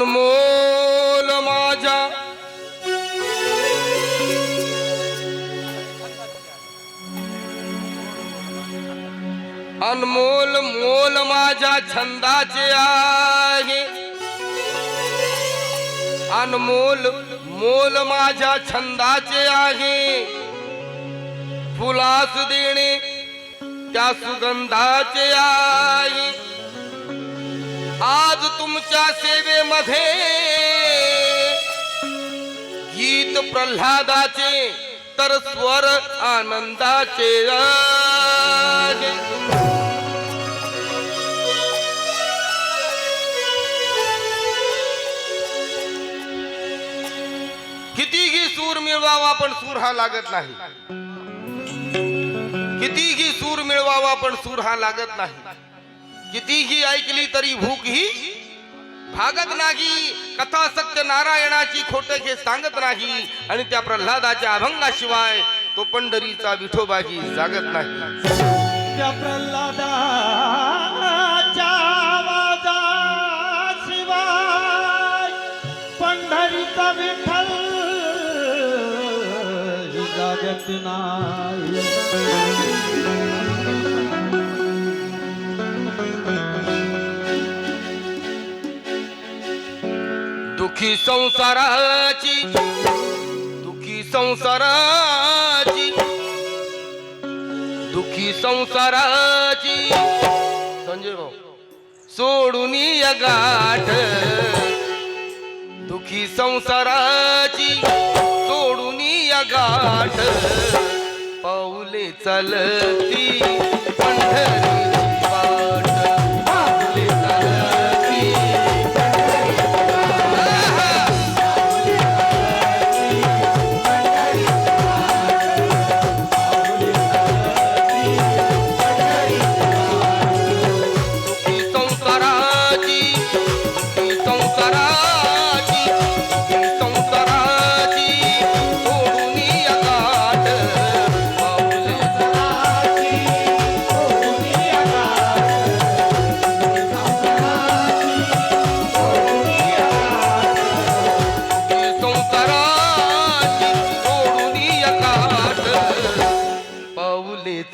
अनमोल माझ्या अनमोल मोल माझ्या छंदाचे आहे अनमोल मोल माझ्या छंदाचे आहे फुलास देणे त्या सुगंधाचे आहे आज तुमच्या सेवेमध्ये गीत प्रल्हादाचे तर स्वर आनंदाचे कितीही सूर मिळवावा पण सूर हा लागत नाही. कितीही सूर मिळवावा पण सूर हा लागत नाही. कितीही ऐकली तरी भूक ही भागत नाही. कथा सत्य नारायणाची खोट हे सांगत नाही आणि त्या प्रल्हादाच्या अभंगाशिवाय तो पंढरीचा विठोबाही जागत नाही. त्या प्रल्हादाच्या आवाजाशिवाय पंढरीचा विठ्ठल जागत नाही. दुखी संसाराची दुखी संसाराची दुखी संसाराची. संजय भाऊ सोडून या गाठ. दुखी संसाराची सोडून या गाठ. पाऊले चालती पंढरी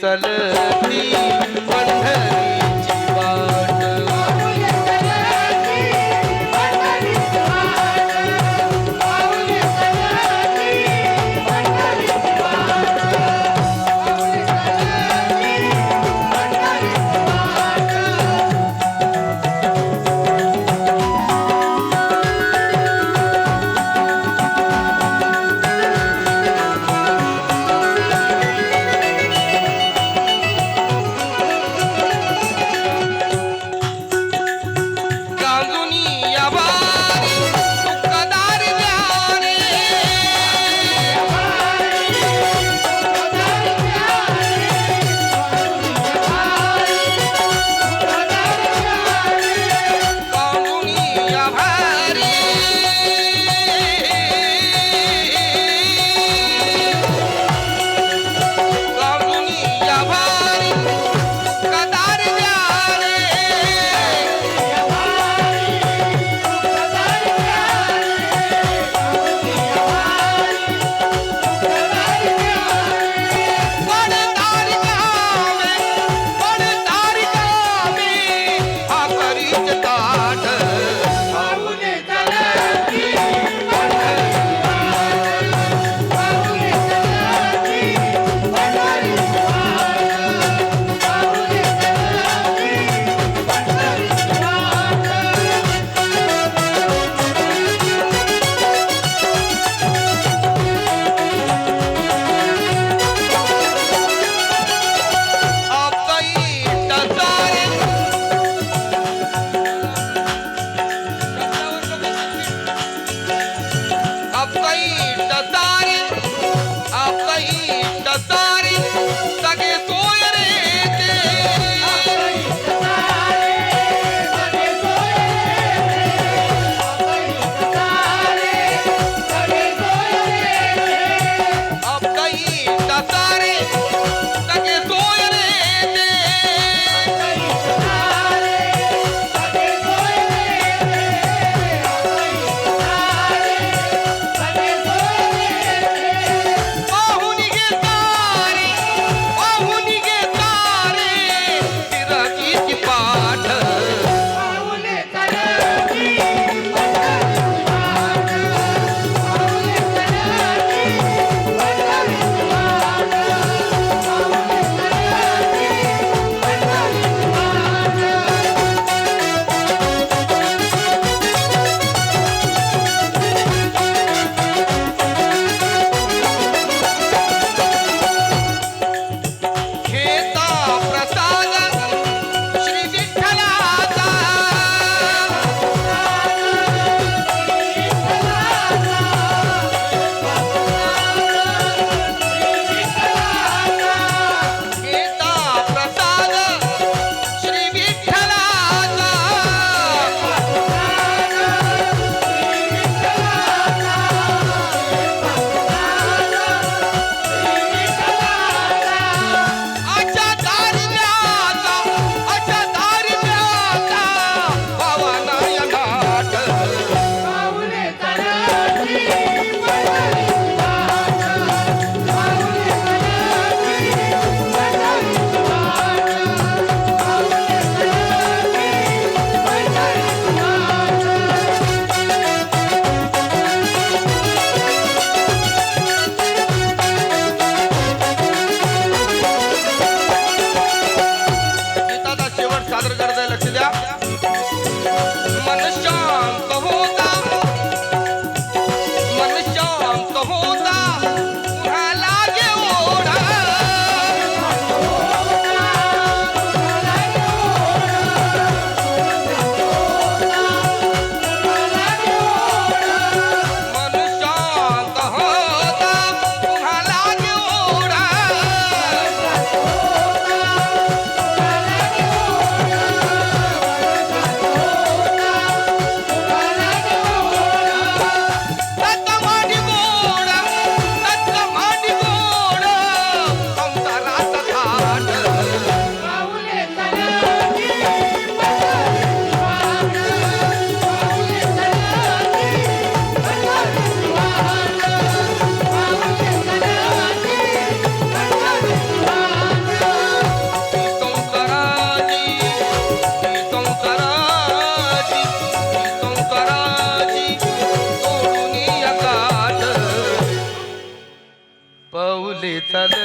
कलती सादर करत চলে